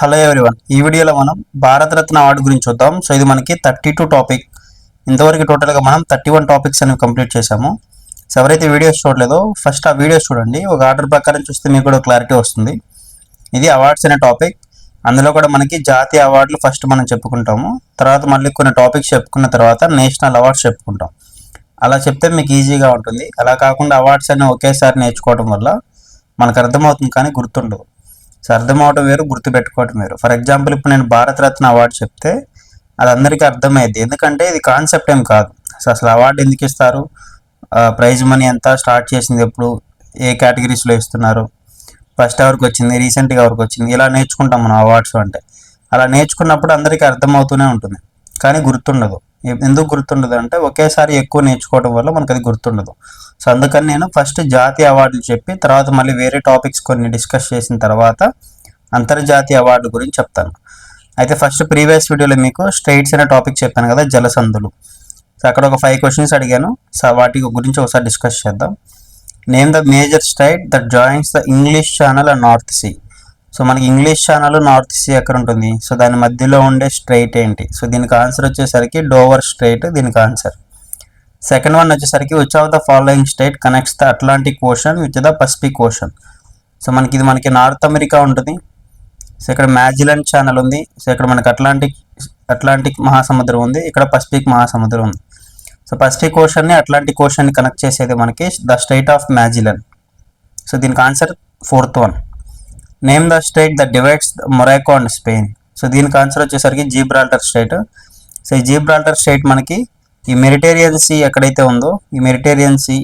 Hello everyone. ఈ వీడియోలో మనం భారతరత్న అవార్డు గురించి చూద్దాం. సో ఇది మనకి థర్టీ టూ టాపిక్ ఇంతవరకు టోటల్గా మనం థర్టీ వన్ టాపిక్స్ అనేవి కంప్లీట్ చేసాము సో ఎవరైతే వీడియోస్ చూడలేదో ఫస్ట్ ఆ వీడియోస్ చూడండి. ఒక ఆర్డర్ ప్రకారం చూస్తే మీకు కూడా క్లారిటీ వస్తుంది. ఇది అవార్డ్స్ అనే టాపిక్ అందులో కూడా మనకి జాతీయ అవార్డులు ఫస్ట్ మనం చెప్పుకుంటాము. తర్వాత మళ్ళీ కొన్ని టాపిక్స్ చెప్పుకున్న తర్వాత నేషనల్ అవార్డ్స్ చెప్పుకుంటాం. అలా చెప్తే మీకు ఈజీగా ఉంటుంది. అలా కాకుండా అవార్డ్స్ అన్ని ఒకేసారి నేర్చుకోవడం వల్ల మనకు అర్థమవుతుంది కానీ గుర్తుండదు. సో అర్థమవటం వేరు గుర్తుపెట్టుకోవటం వేరు. ఫర్ ఎగ్జాంపుల్ ఇప్పుడు నేను భారతరత్న అవార్డు చెప్తే అది అందరికీ అర్థమయ్యేది ఎందుకంటే ఇది కాన్సెప్ట్ ఏం కాదు. సో అసలు అవార్డు ఎందుకు ఇస్తారు? ప్రైజ్ మనీ ఎంత? స్టార్ట్ చేసింది ఎప్పుడు? ఏ కేటగిరీస్లో ఇస్తున్నారు? ఫస్ట్ ఎవరికి వచ్చింది? రీసెంట్గా ఎవరికి వచ్చింది? ఇలా నేర్చుకుంటాం మనం అవార్డ్స్ అంటే. అలా నేర్చుకున్నప్పుడు అందరికీ అర్థమవుతూనే ఉంటుంది. కానీ గుర్తుండదు. ఎందుకు గుర్తుండదు అంటే ఒకేసారి ఎక్కువ నేర్చుకోవడం వల్ల మనకు అది గుర్తుండదు. సో అందుకని నేను ఫస్ట్ జాతీయ అవార్డులు చెప్పి తర్వాత మళ్ళీ వేరే టాపిక్స్ కొన్ని డిస్కస్ చేసిన తర్వాత అంతర్జాతీయ అవార్డు గురించి చెప్తాను. అయితే ఫస్ట్ ప్రీవియస్ వీడియోలో మీకు స్ట్రైట్స్ అనే టాపిక్ చెప్పాను కదా జలసంధులు. సో అక్కడ ఒక ఫైవ్ క్వశ్చన్స్ అడిగాను. సో వాటి గురించి ఒకసారి డిస్కస్ చేద్దాం. Name the major strait that joins the English channel and north sea so మనకి ఇంగ్లీష్ ఛానల్ నార్త్ సీ ఎక్కడ ఉంటుంది? సో దాని మధ్యలో ఉండే స్ట్రైట్ ఏంటి? సో దీనికి ఆన్సర్ వచ్చేసరికి డోవర్ స్ట్రైట్ దీనికి ఆన్సర్ సెకండ్ వన్ వచ్చేసరికి which of the following strait connects the Atlantic ocean with the Pacific ocean so మనకి ఇది మనకి నార్త్ అమెరికా ఉంటుంది. సో ఇక్కడ మ్యాజిలన్ ఛానల్ ఉంది. సో ఇక్కడ మనకి అట్లాంటిక్ అట్లాంటిక్ మహాసముద్రం ఉంది. ఇక్కడ పసిఫిక్ మహాసముద్రం ఉంది. సో పసిఫిక్ ఓషన్ని అట్లాంటిక్ ఓషన్ని కనెక్ట్ చేసేది మనకి the strait of Magellan so దీనికి answer fourth one name the strait the divides Morocco and Spain so దీనికి ఆన్సర్ వచ్చేసరికి జీబ్రాల్టర్ స్టేట్ సో ఈ జీబ్రాల్టర్ స్టేట్ మనకి ఈ మెరిటేరియన్ సీ ఎక్కడైతే ఉందో ఈ మెరిటేరియన్ సీ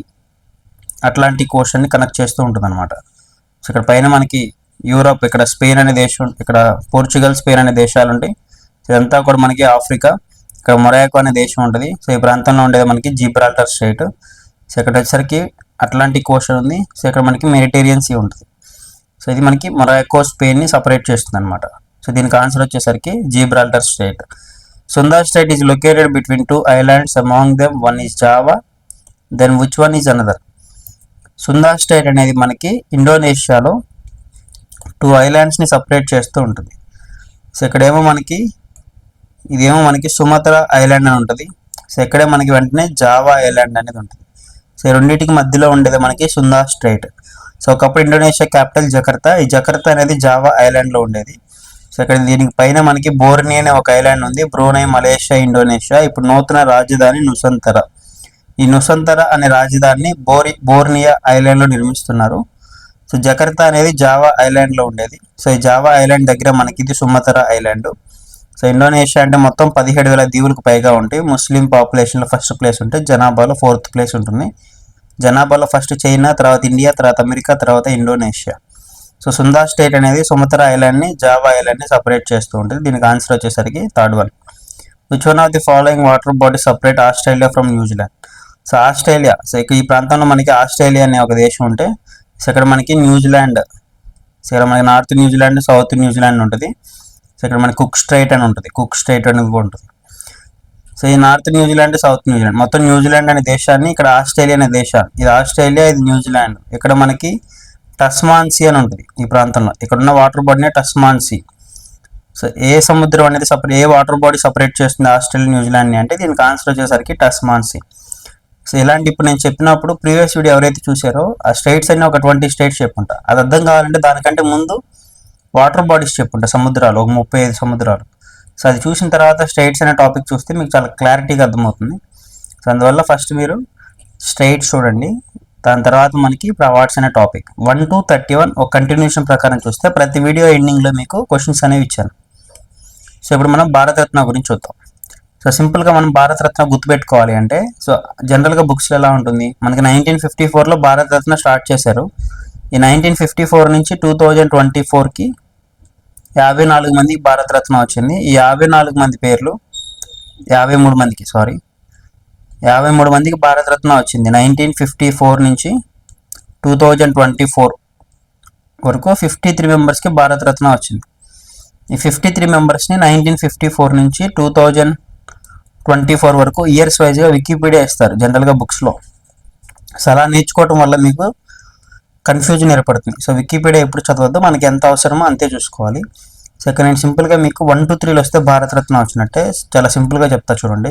అట్లాంటిక్ ఓషన్ని కనెక్ట్ చేస్తూ ఉంటుంది అనమాట సో ఇక్కడ పైన మనకి యూరోప్ ఇక్కడ స్పెయిన్ అనే దేశం ఇక్కడ పోర్చుగల్ స్పెయిన్ అనే దేశాలు ఉంటాయి. ఇదంతా కూడా మనకి ఆఫ్రికా ఇక్కడ మొరాకో అనే దేశం ఉంటుంది. సో ఈ ప్రాంతంలో ఉండేది మనకి జీబ్రాల్టర్ స్టేట్. సో ఇక్కడ వచ్చేసరికి అట్లాంటిక్ ఓషన్ ఉంది. సో ఇక్కడ మనకి మెరిటేరియన్ సీ ఉంటుంది. సో ఇది మనకి మొరాకో స్పెయిన్ని సపరేట్ చేస్తుంది అనమాట సో దీనికి ఆన్సర్ వచ్చేసరికి Gibraltar strait. Sunda state is located between two islands among them one is Java then which one is another Sunda strait అనేది మనకి ఇండోనేషియాలో టూ ఐలాండ్స్ని సపరేట్ చేస్తూ ఉంటుంది. సో ఇక్కడేమో మనకి ఇదేమో మనకి సుమత్రా ఐలాండ్ అని ఉంటుంది. సో ఇక్కడే మనకి వెంటనే జావా ఐలాండ్ అనేది ఉంటుంది. సో రెండింటికి మధ్యలో ఉండేది మనకి సుందా స్ట్రైట్ సో ఒకప్పుడు ఇండోనేషియా క్యాపిటల్ జకర్తా ఈ జకర్తా అనేది జావా ఐలాండ్లో ఉండేది. సో ఇక్కడ దీనికి పైన మనకి బోర్ని అనే ఒక ఐలాండ్ ఉంది. Brunei Malaysia Indonesia. ఇప్పుడు నూతన రాజధాని నుసంతర. ఈ నుసంతర అనే రాజధానిని బోరి బోర్నియా ఐలాండ్లో నిర్మిస్తున్నారు. సో జకర్తా అనేది జావా ఐలాండ్లో ఉండేది. సో ఈ జావా ఐలాండ్ దగ్గర మనకి ఇది సుమతర ఐలాండ్. సో ఇండోనేషియా అంటే మొత్తం పదిహేడు వేల దీవులకు పైగా ఉంటాయి ముస్లిం పాపులేషన్లో ఫస్ట్ ప్లేస్ ఉంటే జనాభాలో ఫోర్త్ ప్లేస్ ఉంటుంది. జనాభాలో ఫస్ట్ చైనా తర్వాత ఇండియా తర్వాత అమెరికా తర్వాత ఇండోనేషియా. సో సుందా స్టేట్ అనేది సుమతర ఐలాండ్ని జావా ఐలాండ్ని సపరేట్ చేస్తూ ఉంటుంది. దీనికి ఆన్సర్ వచ్చేసరికి third one. Which one of the following water body separate Australia from New Zealand so Australia so ఇక ఈ ప్రాంతంలో మనకి ఆస్ట్రేలియా అనే ఒక దేశం ఉంటే సో ఇక్కడ మనకి న్యూజిలాండ్ సో ఇక్కడ మనకి north New Zealand south New Zealand ఉంటుంది. సో ఇక్కడ మనకి కుక్ స్ట్రైట్ అని ఉంటుంది. కుక్ స్ట్రైట్ అనేది ఉంటుంది. సో ఈ north New Zealand south New Zealand మొత్తం న్యూజిలాండ్ అనే దేశాన్ని ఇక్కడ ఆస్ట్రేలియా అనే దేశాన్ని ఇది ఆస్ట్రేలియా ఇది న్యూజిలాండ్ ఇక్కడ మనకి టస్మాన్సీ అని ఉంటుంది ఈ ప్రాంతంలో. ఇక్కడ ఉన్న వాటర్ బాడీనే టస్మాన్సీ. సో ఏ సముద్రం అనేది సపరేట్ ఏ వాటర్ బాడీ సపరేట్ చేస్తుంది ఆస్ట్రేలియా న్యూజిలాండ్ని అంటే దీనికి ఆన్సర్ వచ్చేసరికి టస్మాన్సీ. సో ఇలాంటి ఇప్పుడు నేను చెప్పినప్పుడు ప్రీవియస్ వీడియో ఎవరైతే చూసారో ఆ స్టేట్స్ అన్ని ఒక ట్వంటీ స్టేట్స్ చెప్పుంటా అది అర్థం కావాలంటే దానికంటే ముందు వాటర్ బాడీస్ చెప్పుంటా సముద్రాలు ఒక ముప్పై ఐదు సముద్రాలు. సో అది చూసిన తర్వాత స్టేట్స్ అనే టాపిక్ చూస్తే మీకు చాలా క్లారిటీగా అర్థమవుతుంది. సో అందువల్ల ఫస్ట్ మీరు స్టేట్స్ చూడండి. దాని తర్వాత మనకి ఇప్పుడు అవార్డ్స్ అనే topic one two thirty one ఒక కంటిన్యూషన్ ప్రకారం చూస్తే ప్రతి వీడియో ఎండింగ్లో మీకు క్వశ్చన్స్ అనేవి ఇచ్చాను. సో ఇప్పుడు మనం భారతరత్న గురించి చూద్దాం. సో సింపుల్గా మనం భారతరత్న గుర్తుపెట్టుకోవాలి అంటే సో జనరల్గా బుక్స్లో ఎలా ఉంటుంది? మనకి నైన్టీన్ ఫిఫ్టీ ఫోర్లో భారతరత్న స్టార్ట్ చేశారు. ఈ నైన్టీన్ ఫిఫ్టీ ఫోర్ నుంచి టూ థౌజండ్ ట్వంటీ ఫోర్కి యాభై నాలుగు మందికి భారతరత్న వచ్చింది. ఈ యాభై నాలుగు మంది పేర్లు యాభై మూడు మందికి సారీ యాభై మూడు మందికి భారతరత్న వచ్చింది. నైన్టీన్ ఫిఫ్టీ ఫోర్ నుంచి టూ థౌజండ్ ట్వంటీ ఫోర్ వరకు ఫిఫ్టీ త్రీ మెంబర్స్కి భారతరత్న వచ్చింది. ఈ ఫిఫ్టీ త్రీ మెంబర్స్ని నైన్టీన్ ఫిఫ్టీ ఫోర్ నుంచి టూ థౌజండ్ ట్వంటీ ఫోర్ వరకు ఇయర్స్ వైజ్గా వికీపీడియా ఇస్తారు జనరల్గా బుక్స్లో. సో అలా నేర్చుకోవటం వల్ల మీకు కన్ఫ్యూజన్ ఏర్పడుతుంది. సో వికీపీడియా ఎప్పుడు చదవద్దు మనకి ఎంత అవసరమో అంతే చూసుకోవాలి. సో సో ఇక్కడ నేను సింపుల్గా మీకు వన్ టూ త్రీలో వస్తే భారతరత్న వచ్చినట్టే చాలా సింపుల్గా చెప్తా చూడండి.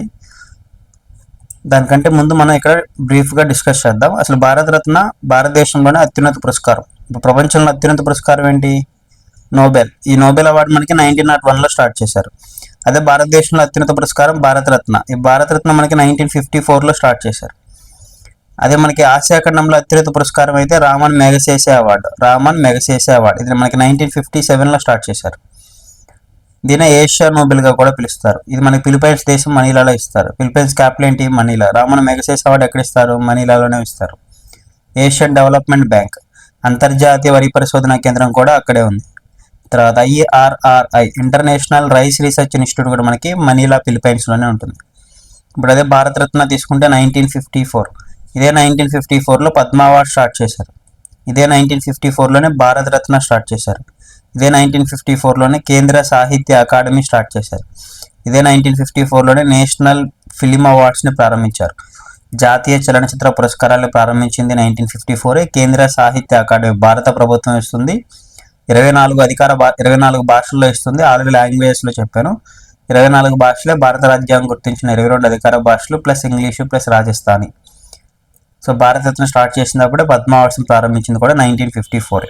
దానికంటే ముందు మనం ఇక్కడ బ్రీఫ్గా డిస్కస్ చేద్దాం. అసలు భారతరత్న భారతదేశంలోనే అత్యున్నత పురస్కారం. ఇప్పుడు ప్రపంచంలో అత్యున్నత పురస్కారం ఏంటి? నోబెల్. ఈ నోబెల్ అవార్డు మనకి నైన్టీన్ నాట్ వన్లో స్టార్ట్ చేశారు. అదే భారతదేశంలో అత్యున్నత పురస్కారం భారతరత్న ఈ భారతరత్న మనకి నైన్టీన్ ఫిఫ్టీ ఫోర్లో స్టార్ట్ చేశారు. అదే మనకి ఆసియా ఖండంలో అత్యున్నత పురస్కారం అయితే Raman Magsaysay award. Raman Magsaysay award. ఇది మనకి నైన్టీన్ ఫిఫ్టీ సెవెన్లో స్టార్ట్ చేశారు. దీని ఏషియా నోబెల్గా కూడా పిలుస్తారు. ఇది మనకి ఫిలిపైన్స్ దేశం మనీలాలో ఇస్తారు. ఫిలిపైన్స్ క్యాపిటల్ ఏంటి? మనీలా. రామన్ మెగసేస్ అవార్డు ఎక్కడ ఇస్తారు? మనీలాలోనే ఇస్తారు. ఏషియన్ డెవలప్మెంట్ బ్యాంక్ అంతర్జాతీయ వరి పరిశోధన కేంద్రం కూడా అక్కడే ఉంది. తర్వాత IRRI international rice research institute కూడా మనకి మనీలా ఫిలిపైన్స్లోనే ఉంటుంది. ఇప్పుడు అదే భారతరత్న తీసుకుంటే నైన్టీన్ ఫిఫ్టీ ఫోర్ ఇదే నైన్టీన్ ఫిఫ్టీ ఫోర్లో పద్మ అవార్డు స్టార్ట్ చేశారు. ఇదే నైన్టీన్ ఫిఫ్టీ ఫోర్లోనే భారతరత్న స్టార్ట్ చేశారు. ఇదే నైన్టీన్ ఫిఫ్టీ ఫోర్లోనే కేంద్ర సాహిత్య అకాడమీ స్టార్ట్ చేశారు. ఇదే నైన్టీన్ ఫిఫ్టీ ఫోర్లోనే నేషనల్ ఫిలిం అవార్డ్స్ని ప్రారంభించారు. జాతీయ చలనచిత్ర పురస్కారాలు ప్రారంభించింది నైన్టీన్ ఫిఫ్టీ ఫోరే. కేంద్ర సాహిత్య అకాడమీ భారత ప్రభుత్వం ఇస్తుంది. ఇరవై నాలుగు అధికార భా ఇరవై నాలుగు భాషల్లో ఇస్తుంది. ఆల్రెడీ లాంగ్వేజెస్లో చెప్పాను. ఇరవై నాలుగు భాషలే భారత రాజ్యాంగం గుర్తించిన ఇరవై రెండు అధికార భాషలు plus English plus Rajasthani. So Bharat Ratna start చేసినప్పుడే పద్మ అవార్డ్స్ని ప్రారంభించింది కూడా నైన్టీన్ ఫిఫ్టీ ఫోర్.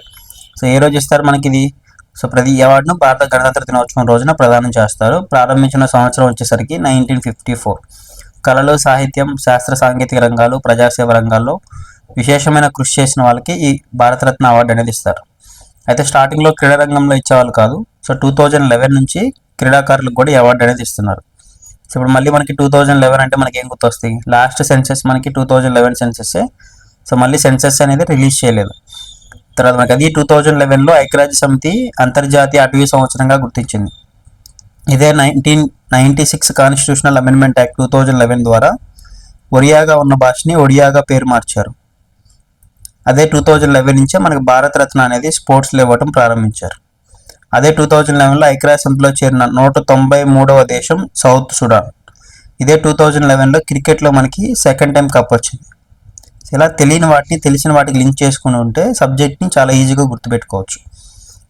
సో ఏ రోజు ఇస్తారు మనకి ఇది సో ప్రతి అవార్డును భారత గణతంత్ర దినోత్సవం రోజున ప్రదానం చేస్తారు. ప్రారంభించిన సంవత్సరం వచ్చేసరికి నైన్టీన్ ఫిఫ్టీ ఫోర్ కళలు సాహిత్యం శాస్త్ర సాంకేతిక రంగాలు ప్రజాసేవ రంగాల్లో విశేషమైన కృషి చేసిన వాళ్ళకి ఈ భారతరత్న అవార్డు అనేది ఇస్తారు. అయితే స్టార్టింగ్లో క్రీడా రంగంలో ఇచ్చేవాళ్ళు కాదు. సో టూ థౌజండ్ లెవెన్ నుంచి క్రీడాకారులకు కూడా ఈ అవార్డు అనేది ఇస్తున్నారు. సో ఇప్పుడు మళ్ళీ మనకి టూ థౌజండ్ లెవెన్ అంటే మనకి ఏం గుర్తొస్తాయి? లాస్ట్ సెన్సెస్ మనకి two thousand eleven census so మళ్ళీ సెన్సెస్ అనేది రిలీజ్ చేయలేదు. తర్వాత మనకి అది టూ థౌజండ్ లెవెన్లో ఐక్యరాజ్య సమితి అంతర్జాతీయ అటవీ సంవత్సరంగా గుర్తించింది. ఇదే nineteen ninety six constitutional amendment act two thousand eleven ద్వారా ఒరియాగా ఉన్న భాషని ఒడియాగా పేరు మార్చారు. అదే టూ థౌజండ్ లెవెన్ నుంచే మనకి భారతరత్న అనేది స్పోర్ట్స్లో ఇవ్వటం ప్రారంభించారు. అదే టూ థౌజండ్ లెవెన్లో ఐక్యరాజ్య సమితిలో చేరిన నూట తొంభై మూడవ దేశం సౌత్ సుడాన్. ఇదే టూ థౌజండ్ లెవెన్లో క్రికెట్లో మనకి సెకండ్ టైం కప్ వచ్చింది. ఇలా తెలియని వాటిని తెలిసిన వాటికి లింక్ చేసుకుని ఉంటే సబ్జెక్ట్ని చాలా ఈజీగా గుర్తుపెట్టుకోవచ్చు.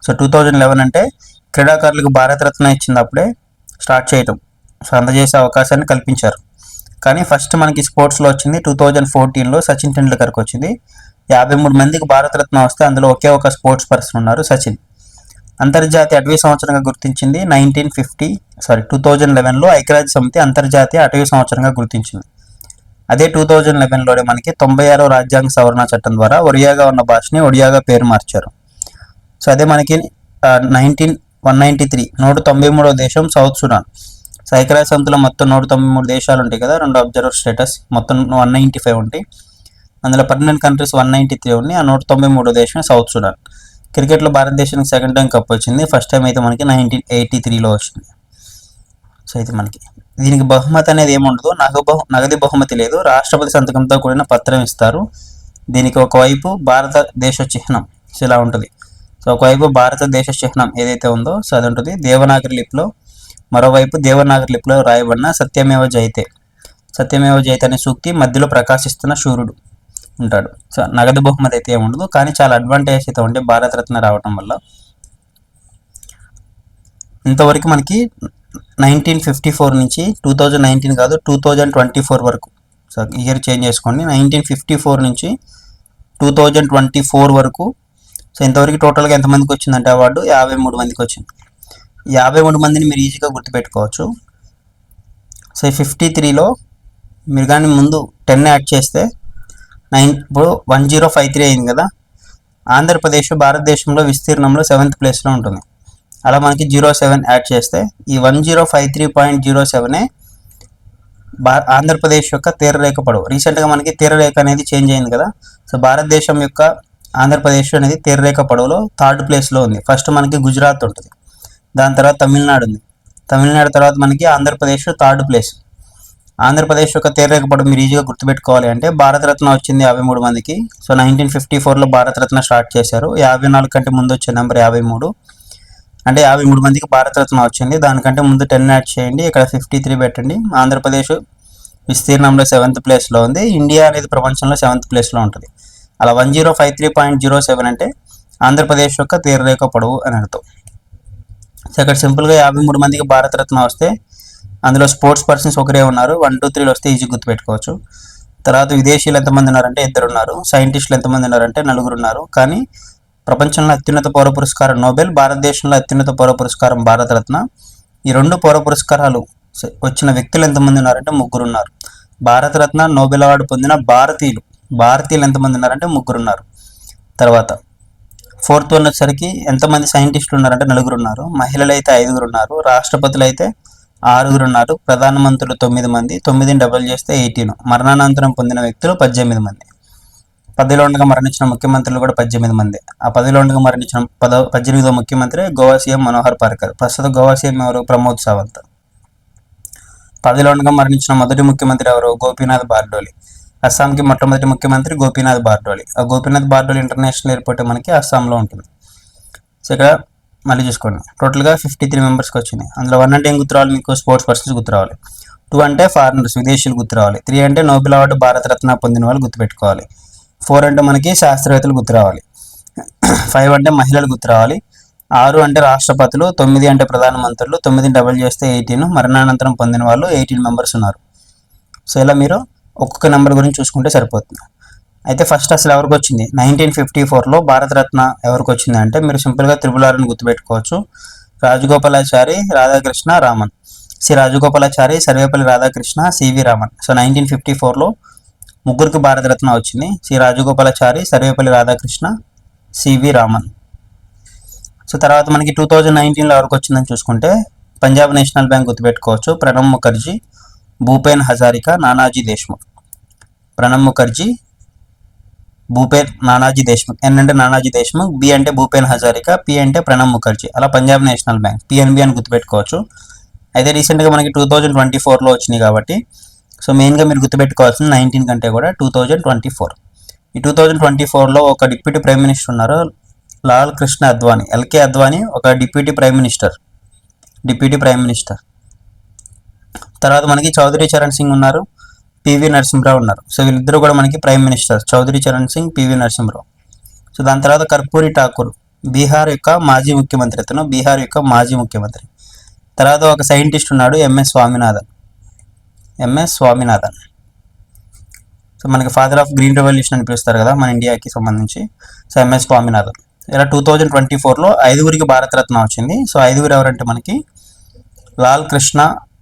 సో టూ థౌజండ్ లెవెన్ అంటే క్రీడాకారులకు భారతరత్న ఇచ్చింది అప్పుడే స్టార్ట్ చేయటం. సో అందజేసే అవకాశాన్ని కల్పించారు. కానీ ఫస్ట్ మనకి స్పోర్ట్స్లో వచ్చింది టూ థౌజండ్ ఫోర్టీన్లో సచిన్ టెండూల్కర్కి వచ్చింది. యాభై మూడు మందికి భారతరత్న వస్తే అందులో ఒకే ఒక స్పోర్ట్స్ పర్సన్ ఉన్నారు సచిన్. అంతర్జాతీయ అటవీ సంవత్సరంగా గుర్తించింది nineteen fifty sorry two thousand లెవెన్లో ఐక్యరాజ్య సమితి అంతర్జాతీయ అటవీ సంవత్సరంగా గుర్తించింది. అదే టూ థౌజండ్ లెవెన్లోనే మనకి తొంభై ఆరో రాజ్యాంగ సవరణ చట్టం ద్వారా ఒడియాగా ఉన్న భాషని ఒడియాగా పేరు మార్చారు. సో అదే మనకి నైన్టీన్ వన్ నైంటీ త్రీ నూట తొంభై మూడో దేశం సౌత్ సుడాన్ సో ఐక్యరాజ్య మొత్తం నూట తొంభై మూడు దేశాలు ఉంటాయి కదా రెండు అబ్జర్వర్ స్టేటస్ మొత్తం వన్ నైంటీ ఫైవ్ ఉంటాయి. అందులో పన్నెండు కంట్రీస్ వన్ నైంటీ త్రీ ఉన్నాయి ఆ నూట తొంభై మూడో దేశం సౌత్ సుడాన్ క్రికెట్లో భారతదేశానికి సెకండ్ టైం కప్ వచ్చింది ఫస్ట్ టైం అయితే మనకి నైన్టీన్ ఎయిటీ త్రీలో వచ్చింది. సో అయితే మనకి దీనికి బహుమతి అనేది ఏముండదు. నగదు బహు నగది బహుమతి లేదు. రాష్ట్రపతి సంతకంతో కూడిన పత్రం ఇస్తారు. దీనికి ఒకవైపు భారతదేశ చిహ్నం. సో ఇలా ఉంటుంది. సో ఒకవైపు భారతదేశ చిహ్నం ఏదైతే ఉందో సో అది ఉంటుంది. దేవనాగరి లిపిలో మరోవైపు దేవనాగరి లిపిలో రాయబడిన సత్యమేవ జైతే. సత్యమేవ జైతే అనే సూక్తి మధ్యలో ప్రకాశిస్తున్న సూర్యుడు ఉంటాడు. సో నగదు బహుమతి అయితే ఏముండదు. కానీ చాలా అడ్వాంటేజ్ అయితే ఉంటే భారతరత్న రావటం వల్ల. ఇంతవరకు మనకి నైన్టీన్ ఫిఫ్టీ ఫోర్ నుంచి టూ థౌజండ్ నైన్టీన్ కాదు టూ థౌజండ్ ట్వంటీ ఫోర్ వరకు. సో ఇయర్ చేంజ్ చేసుకోండి. నైన్టీన్ ఫిఫ్టీ ఫోర్ నుంచి టూ థౌజండ్ ట్వంటీ ఫోర్ వరకు. సో ఇంతవరకు టోటల్గా ఎంతమందికి వచ్చిందంటే అవార్డు యాభై మూడు మందికి వచ్చింది. యాభై మూడు మందిని మీరు ఈజీగా గుర్తుపెట్టుకోవచ్చు. సో ఫిఫ్టీ త్రీలో మీరు కానీ ముందు టెన్ యాడ్ చేస్తే నైన్ ఇప్పుడు వన్ జీరో ఫైవ్ త్రీ అయింది కదా. ఆంధ్రప్రదేశ్ భారతదేశంలో విస్తీర్ణంలో సెవెంత్ ప్లేస్లో ఉంటుంది. అలా మనకి జీరో సెవెన్ యాడ్ చేస్తే ఈ one zero five three point zero సెవెనే భా ఆంధ్రప్రదేశ్ యొక్క తీరరేఖ పొడవు. రీసెంట్గా మనకి తీరరేఖ అనేది చేంజ్ అయింది కదా. సో భారతదేశం యొక్క ఆంధ్రప్రదేశ్ అనేది తీరరేఖ పొడవులో థర్డ్ ప్లేస్లో ఉంది. ఫస్ట్ మనకి గుజరాత్ ఉంటుంది. దాని తర్వాత తమిళనాడు ఉంది. తమిళనాడు తర్వాత మనకి ఆంధ్రప్రదేశ్ థర్డ్ ప్లేస్ ఆంధ్రప్రదేశ్ యొక్క తీరరేఖ పొడవు మీరు ఈజీగా గుర్తుపెట్టుకోవాలి అంటే భారతరత్న వచ్చింది యాభై మూడు మందికి. సో నైన్టీన్ ఫిఫ్టీ ఫోర్లో భారతరత్న స్టార్ట్ చేశారు. యాభై నాలుగు కంటే ముందు వచ్చే నెంబర్ యాభై మూడు. అంటే యాభై మూడు మందికి భారతరత్న వచ్చింది. దానికంటే ముందు టెన్ యాడ్ చేయండి. ఇక్కడ ఫిఫ్టీ త్రీ పెట్టండి. ఆంధ్రప్రదేశ్ విస్తీర్ణంలో సెవెంత్ ప్లేస్లో ఉంది. ఇండియా అనేది ప్రపంచంలో సెవెంత్ ప్లేస్లో ఉంటుంది. అలా one zero five three point zero seven అంటే ఆంధ్రప్రదేశ్ యొక్క తీరరేఖ పొడవు అని అర్థం. సో ఇక్కడ సింపుల్గా యాభై మూడు మందికి భారతరత్న వస్తే అందులో స్పోర్ట్స్ పర్సన్స్ ఒకరే ఉన్నారు. వన్ టూ త్రీలో వస్తే ఈజీ గుర్తుపెట్టుకోవచ్చు. తర్వాత విదేశీయులు ఎంతమంది ఉన్నారంటే ఇద్దరు ఉన్నారు. సైంటిస్టులు ఎంతమంది ఉన్నారంటే నలుగురు ఉన్నారు. కానీ ప్రపంచంలో అత్యున్నత పౌర పురస్కారం నోబెల్ భారతదేశంలో అత్యున్నత పౌర పురస్కారం భారతరత్న. ఈ రెండు పౌర పురస్కారాలు వచ్చిన వ్యక్తులు ఎంతమంది ఉన్నారంటే ముగ్గురు ఉన్నారు భారతరత్న నోబెల్ అవార్డు పొందిన భారతీయులు. భారతీయులు ఎంతమంది ఉన్నారంటే ముగ్గురు ఉన్నారు తర్వాత ఫోర్త్ వన్ వచ్చేసరికి ఎంతమంది సైంటిస్టులు ఉన్నారంటే నలుగురు ఉన్నారు మహిళలు అయితే ఐదుగురు ఉన్నారు రాష్ట్రపతులు అయితే ఆరుగురు ఉన్నారు ప్రధానమంత్రులు తొమ్మిది మంది. తొమ్మిదిని డబుల్ చేస్తే ఎయిటీన్. మరణానంతరం పొందిన వ్యక్తులు పద్దెనిమిది మంది. పదిలో ఉండగా మరణించిన ముఖ్యమంత్రులు కూడా పద్దెనిమిది మంది. ఆ పదిలో ఉండగా మరణించిన పద పద్దెనిమిదో ముఖ్యమంత్రి గోవా సీఎం మనోహర్ పార్కర్. ప్రస్తుతం గోవా సీఎం ఎవరు? ప్రమోద్ సావంత్. పదిలో ఉండగా మరణించిన మొదటి ముఖ్యమంత్రి ఎవరు? గోపీనాథ్ బార్డోలి. అస్సాంకి మొట్టమొదటి ముఖ్యమంత్రి గోపీనాథ్ బార్డోలి. ఆ గోపీనాథ్ బార్డోలి ఇంటర్నేషనల్ ఎయిర్పోర్ట్ మనకి అస్సాంలో ఉంటుంది. సో ఇక్కడ మళ్ళీ చూసుకోండి. టోటల్గా ఫిఫ్టీ త్రీ మెంబర్స్కి వచ్చింది అందులో వన్ అంటే ఏం గుర్తురావాలి మీకు స్పోర్ట్స్ పర్సన్స్ గుర్తురావాలి టూ అంటే ఫారినర్స్ విదేశీయులు గుర్తురావాలి త్రీ అంటే నోబెల్ అవార్డు భారతరత్న పొందిన వాళ్ళు గుర్తుపెట్టుకోవాలి. ఫోర్ అంటే మనకి శాస్త్రవేత్తలు గుర్తు రావాలి. ఫైవ్ అంటే మహిళలు గుర్తు రావాలి. ఆరు అంటే రాష్ట్రపతులు తొమ్మిది అంటే ప్రధానమంత్రులు తొమ్మిది డబల్ చేస్తే ఎయిటీన్ మరణానంతరం పొందిన వాళ్ళు ఎయిటీన్ మెంబర్స్ ఉన్నారు. సో ఇలా మీరు ఒక్కొక్క నెంబర్ గురించి చూసుకుంటే సరిపోతుంది. అయితే ఫస్ట్ అసలు ఎవరికి వచ్చింది? నైన్టీన్ ఫిఫ్టీ ఫోర్లో భారతరత్న ఎవరికి వచ్చింది అంటే మీరు సింపుల్గా త్రిపులారని గుర్తుపెట్టుకోవచ్చు. Rajagopalachari Radhakrishna Raman. C Rajagopalachari Sarvepalli Radhakrishna CV Raman. So nineteen fifty ఫోర్లో ముగ్గురికి భారతరత్న వచ్చింది. శ్రీ రాజగోపాలాచారి సర్వేపల్లి రాధాకృష్ణ సివి రామన్. సో తర్వాత మనకి టూ థౌజండ్ నైన్టీన్లో ఎవరికి వచ్చిందని చూసుకుంటే పంజాబ్ నేషనల్ బ్యాంక్ గుర్తుపెట్టుకోవచ్చు. ప్రణబ్ ముఖర్జీ భూపేన్ హజారికా నానాజీ దేశ్ముఖ్. ప్రణబ్ ముఖర్జీ భూపేన్ నానాజీ దేశ్ముఖ్. ఎన్ అంటే నానాజీ దేశ్ముఖ్ బి అంటే భూపేన్ హజారికా పి అంటే ప్రణబ్ ముఖర్జీ. అలా పంజాబ్ నేషనల్ బ్యాంక్ పిఎన్బి అని గుర్తుపెట్టుకోవచ్చు. అయితే రీసెంట్గా మనకి టూ థౌజండ్ ట్వంటీ ఫోర్లో వచ్చినాయి కాబట్టి సో మెయిన్గా మీరు గుర్తుపెట్టుకోవాల్సింది నైన్టీన్ కంటే కూడా టూ థౌజండ్ ట్వంటీ ఫోర్ ఈ టూ థౌజండ్ ట్వంటీ ఫోర్లో ఒక డిప్యూటీ ప్రైమ్ మినిస్టర్ ఉన్నారు లాల్ కృష్ణ అద్వానీ ఎల్కే అద్వానీ ఒక deputy prime minister. Deputy prime minister. తర్వాత మనకి చౌదరి చరణ్ సింగ్ ఉన్నారు పివి నరసింహరావు ఉన్నారు. సో వీళ్ళిద్దరూ కూడా మనకి prime minister Chaudhary Charan Singh PV Narasimha Rao. So దాని తర్వాత కర్పూరి ఠాకూర్ బీహార్ యొక్క మాజీ ముఖ్యమంత్రి అతను బీహార్ యొక్క మాజీ ముఖ్యమంత్రి. తర్వాత ఒక సైంటిస్ట్ ఉన్నాడు MS Swaminathan. MS Swaminathan so మనకి ఫాదర్ ఆఫ్ గ్రీన్ రెవల్యూషన్ అని పిలుస్తారు కదా మన ఇండియాకి సంబంధించి. సో ఎంఎస్ స్వామినాథన్ ఇలా టూ థౌజండ్ ట్వంటీ ఫోర్లో ఐదుగురికి భారతరత్న వచ్చింది. సో ఐదుగురు ఎవరంటే మనకి లాల్ కృష్ణ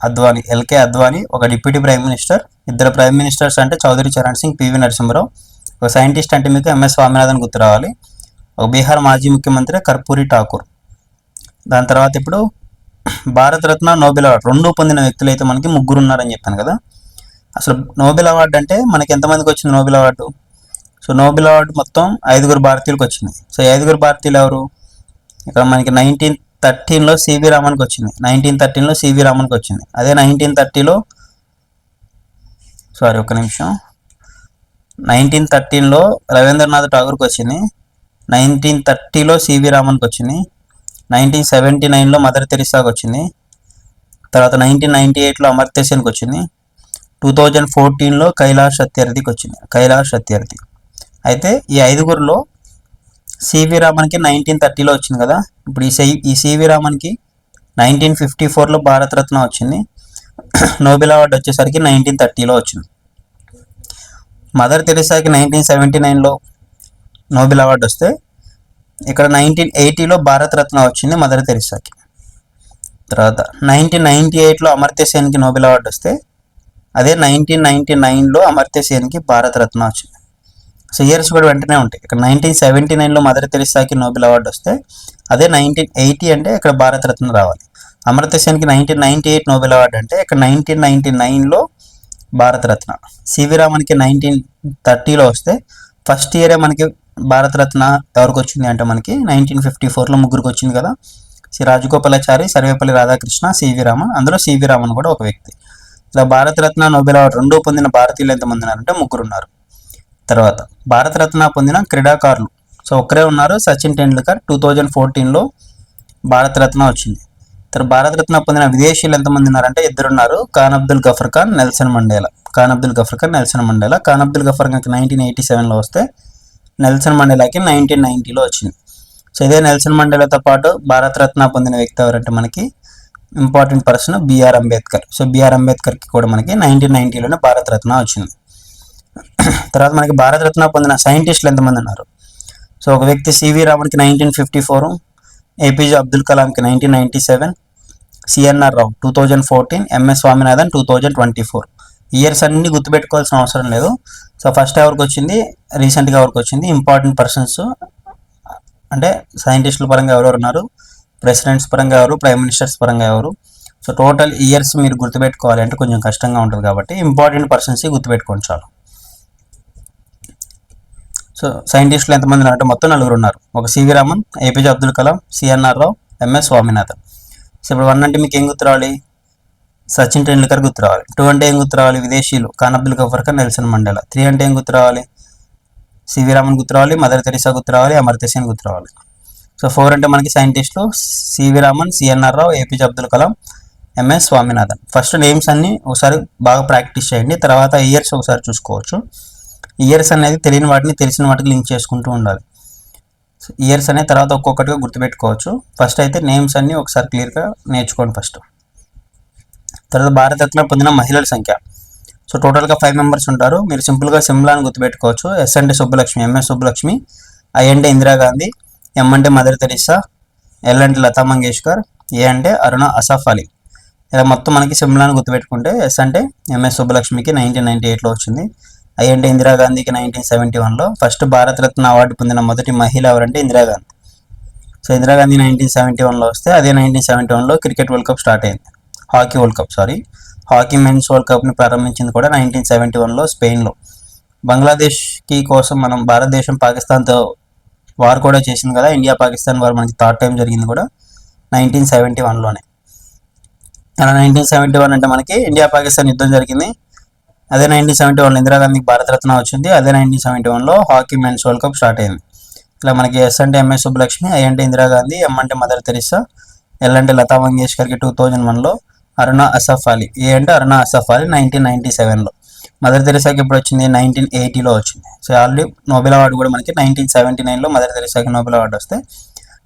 అద్వానీ ఎల్కే అద్వానీ ఒక డిప్యూటీ ప్రైమ్ మినిస్టర్ ఇద్దరు ప్రైమ్ మినిస్టర్స్ అంటే చౌదరి చరణ్ సింగ్ పివి నరసింహరావు. ఒక సైంటిస్ట్ అంటే మీకు ఎంఎస్ స్వామినాథన్ గుర్తు రావాలి ఒక బీహార్ మాజీ ముఖ్యమంత్రి కర్పూరి ఠాకూర్. దాని తర్వాత ఇప్పుడు భారతరత్న నోబెల్ అవార్డు. రెండు పొందిన వ్యక్తులు అయితే మనకి ముగ్గురు ఉన్నారని చెప్పాను కదా. అసలు నోబెల్ అవార్డు అంటే మనకి ఎంతమందికి వచ్చింది Nobel award? So Nobel award మొత్తం ఐదుగురు భారతీయులకు వచ్చింది. సో ఐదుగురు భారతీయులు ఎవరు? ఇక్కడ మనకి నైన్టీన్ థర్టీన్లో సివి రామన్కి వచ్చింది. నైన్టీన్ థర్టీన్లో సివి రామన్కి వచ్చింది. అదే నైన్టీన్ థర్టీలో సారీ ఒక నిమిషం. నైన్టీన్ థర్టీన్లో రవీంద్రనాథ్ ఠాగూర్కి వచ్చింది. నైన్టీన్ థర్టీలో సివి రామన్కి వచ్చింది. నైన్టీన్ సెవెంటీ నైన్లో మదర్ తెరిసాకి వచ్చింది. తర్వాత నైన్టీన్ నైన్టీ ఎయిట్లో అమర్త్య వచ్చింది. టూ థౌజండ్ ఫోర్టీన్లో కైలాష్ సత్యార్థికి వచ్చింది. కైలాష్ సత్యార్థి. అయితే ఈ ఐదుగురిలో సివి రామన్కి నైన్టీన్ థర్టీలో వచ్చింది కదా. ఇప్పుడు ఈ సై ఈ సివి రామన్కి నైన్టీన్ ఫిఫ్టీ ఫోర్లో భారతరత్న వచ్చింది. నోబెల్ అవార్డు వచ్చేసరికి నైన్టీన్ థర్టీలో వచ్చింది. మదర్ తెరిసాకి నైన్టీన్ సెవెంటీ నైన్లో నోబెల్ అవార్డు వస్తే ఇక్కడ నైన్టీన్ ఎయిటీలో భారతరత్న వచ్చింది మదర్ తెరిసాకి. తర్వాత నైన్టీన్ నైన్టీ ఎయిట్లో అమర్త్య సేన్కి నోబెల్ అవార్డు వస్తే అదే నైన్టీన్ నైన్టీ నైన్లో అమర్త్య సేన్కి భారతరత్న వచ్చింది. సో ఇయర్స్ కూడా వెంటనే ఉంటాయి. ఇక్కడ నైన్టీన్ సెవెంటీ నైన్లో మదర్ తెరిసాకి నోబెల్ అవార్డు వస్తే అదే నైన్టీన్ ఎయిటీ అంటే ఇక్కడ భారతరత్న రావాలి. Amartya సేన్కి nineteen ninety eight Nobel award అంటే ఇక్కడ నైన్టీన్ నైన్టీ నైన్లో భారతరత్న. సివి రామన్కి నైన్టీన్ థర్టీలో వస్తే ఫస్ట్ ఇయరే మనకి భారతరత్న ఎవరికి వచ్చింది అంటే మనకి. నైన్టీన్ ఫిఫ్టీ ఫోర్లో ముగ్గురికి వచ్చింది కదా. శ్రీ రాజగోపాలాచారి సర్వేపల్లి రాధాకృష్ణ సివి రామన్ అందులో సివి రామన్ కూడా ఒక వ్యక్తి. ఇలా భారతరత్న నోబెల్ అవార్డు రెండూ పొందిన భారతీయులు ఎంతమంది ఉన్నారంటే ముగ్గురు ఉన్నారు తర్వాత భారతరత్న పొందిన క్రీడాకారులు. సో ఒక్కరే ఉన్నారు. సచిన్ టెండూల్కర్ టూ థౌజండ్ ఫోర్టీన్లో భారతరత్న వచ్చింది. తర్వాత భారతరత్న పొందిన విదేశీయులు ఎంతమంది ఉన్నారంటే ఇద్దరు ఉన్నారు Khan Abdul Ghaffar Khan Nelson Mandela. Khan Abdul Ghaffar Khan Nelson Mandela. Khan Abdul Ghaffar Khan nineteen eighty సెవెన్లో వస్తే నెల్సన్ మండేలాకి నైన్టీన్ నైన్టీలో వచ్చింది. సో ఇదే నెల్సన్ మండేలాతో పాటు భారతరత్న పొందిన వ్యక్తి ఎవరంటే మనకి important person BR Ambedkar. So BR అంబేద్కర్కి కూడా మనకి నైన్టీన్ నైన్టీలోనే భారతరత్న వచ్చింది. తర్వాత మనకి భారతరత్న పొందిన సైంటిస్టులు ఎంతమంది ఉన్నారు? సో ఒక వ్యక్తి CV రామన్కి nineteen fifty four APJ Abdul కలాంకి nineteen ninety seven CNR Rao two thousand fourteen MS Swaminathan two thousand twenty four years అన్ని గుర్తుపెట్టుకోవాల్సిన అవసరం లేదు. సో ఫస్ట్ ఎవరికి వచ్చింది రీసెంట్గా ఎవరికి వచ్చింది ఇంపార్టెంట్ పర్సన్స్. అంటే సైంటిస్టుల పరంగా ఎవరెవరు ఉన్నారు? ప్రెసిడెంట్స్ పరంగా ఎవరు? ప్రైమ్ మినిస్టర్స్ పరంగా ఎవరు? సో టోటల్ ఇయర్స్ మీరు గుర్తుపెట్టుకోవాలి అంటే కొంచెం కష్టంగా ఉంటుంది కాబట్టి ఇంపార్టెంట్ పర్సన్స్ గుర్తుపెట్టుకోండి చాలు. సో సైంటిస్టులు ఎంతమంది ఉన్నారంటే మొత్తం నలుగురు ఉన్నారు. ఒక CV Raman APJ Abdul Kalam CNR Rao MS Swaminathan. So ఇప్పుడు వన్ అంటే మీకు ఏం గుర్తు రావాలి? సచిన్ టెండూల్కర్ గుర్తు రావాలి టూ అంటే ఏం గుర్తు రావాలి విదేశీయులు. ఖాన్ అబ్దుల్ గఫర్కర్ నెల్సన్ మండేలా. త్రీ అంటే ఏం గుర్తు రావాలి సివి రామన్ గుర్తు రావాలి మదర్ తెరిసా గుర్తు రావాలి అమర్త్య సేన్ గుర్తు రావాలి సో ఫోర్ అంటే మనకి సైంటిస్టులు CV Raman CNR Rao APJ Abdul Kalam MS Swaminathan. First names అన్ని ఒకసారి బాగా ప్రాక్టీస్ చేయండి. తర్వాత ఇయర్స్ ఒకసారి చూసుకోవచ్చు. ఇయర్స్ అనేది తెలియని వాటిని తెలిసిన వాటికి లింక్ చేసుకుంటూ ఉండాలి. ఇయర్స్ అనే తర్వాత ఒక్కొక్కటిగా గుర్తుపెట్టుకోవచ్చు. ఫస్ట్ అయితే నేమ్స్ అన్నీ ఒకసారి క్లియర్గా నేర్చుకోండి ఫస్ట్. తర్వాత భారతరత్న పొందిన మహిళల సంఖ్య. సో టోటల్గా ఫైవ్ మెంబర్స్ ఉంటారు. మీరు సింపుల్గా సిమ్లా అని గుర్తుపెట్టుకోవచ్చు. ఎస్ అంటే సుబ్బలక్ష్మి ఎంఎస్ సుబ్బలక్ష్మి ఐ అంటే ఇందిరాగాంధీ ఎం అంటే మదర్ తెరిసా ఎల్ అంటే లతా మంగేష్కర్ ఏ అంటే అరుణ అసాఫ్ అలీ. ఇలా మొత్తం మనకి సిమ్లాని గుర్తుపెట్టుకుంటే ఎస్ అంటే ఎంఎస్ సుబ్బలక్ష్మికి నైన్టీన్ నైన్టీ ఎయిట్లో వచ్చింది. ఐ అంటే ఇందిరాగాంధీకి నైన్టీన్ సెవెంటీ వన్లో ఫస్ట్ భారతరత్న అవార్డు పొందిన మొదటి మహిళ ఎవరంటే Indira Gandhi so Indira Gandhi nineteen seventy వన్లో వస్తే అదే నైన్టీన్ సెవెంటీ వన్లో క్రికెట్ వరల్డ్ కప్ స్టార్ట్ అయింది. Hockey world cup sorry. Hockey men's world కప్ని ప్రారంభించింది కూడా నైన్టీన్ సెవెంటీ వన్లో స్పెయిన్లో. బంగ్లాదేశ్కి కోసం మనం భారతదేశం పాకిస్తాన్తో వార్ కూడా చేసింది కదా. ఇండియా పాకిస్తాన్ వార్ మనకి థర్డ్ టైం జరిగింది కూడా నైన్టీన్ సెవెంటీ వన్లోనే. అలా నైన్టీన్ సెవెంటీ వన్ అంటే మనకి ఇండియా పాకిస్తాన్ యుద్ధం జరిగింది. అదే నైన్టీన్ సెవెంటీ వన్లో ఇందిరాగాంధీకి భారతరత్న వచ్చింది. అదే నైన్టీన్ సెవెంటీ వన్లో hockey men's world cup start అయింది. ఇలా మనకి ఎస్ అంటే ఎంఎస్ సుబ్బలక్ష్మి ఐ అంటే ఇందిరాగాంధీ ఎం అంటే మదర్ తెరిసా ఎల్ అంటే లతా మంగేష్కర్కి టూ థౌజండ్ వన్లో అరుణ అసఫ్ అలీ ఏ అంటే అరుణ అసఫ్ అలీ నైన్టీన్ నైన్టీ సెవెన్లో. మదర్ తెరిసాకి ఇప్పుడు వచ్చింది? నైన్టీన్ ఎయిటీలో వచ్చింది. సో ఆల్రెడీ నోబెల్ అవార్డు కూడా మనకి నైన్టీన్ సెవెంటీ నైన్లో మదర్ తెరిసాకి నోబెల్ అవార్డు వస్తే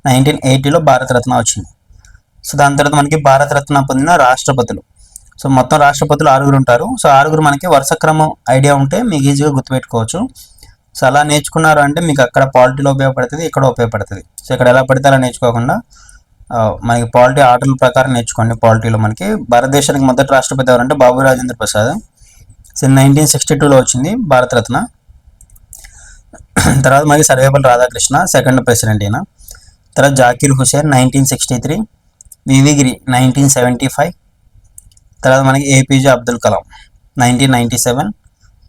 నైన్టీన్ ఎయిటీలో భారతరత్న వచ్చింది. సో దాని తర్వాత మనకి భారతరత్న పొందిన రాష్ట్రపతులు. సో మొత్తం రాష్ట్రపతులు ఆరుగురు ఉంటారు. సో ఆరుగురు మనకి వరుస క్రమం ఐడియా ఉంటే మీకు ఈజీగా గుర్తుపెట్టుకోవచ్చు. సో అలా నేర్చుకున్నారు అంటే మీకు అక్కడ పాలిటీలో ఉపయోగపడుతుంది ఇక్కడ ఉపయోగపడుతుంది. సో ఇక్కడ ఎలా పడితే అలా నేర్చుకోకుండా మనకి పాలిటీ ఆటల ప్రకారం నేర్చుకోండి పాలిటీలో మనకి. భారతదేశానికి మొదటి రాష్ట్రపతి ఎవరంటే Babu Rajendra Prasad. So nineteen sixty టూలో వచ్చింది భారతరత్న. తర్వాత మనకి సర్వేపల్లి రాధాకృష్ణ సెకండ్ ప్రెసిడెంట్ ఈయన. తర్వాత Zakir Hussain nineteen sixty three V V Giri nineteen seventy five తర్వాత మనకి APJ Abdul Kalam nineteen ninety seven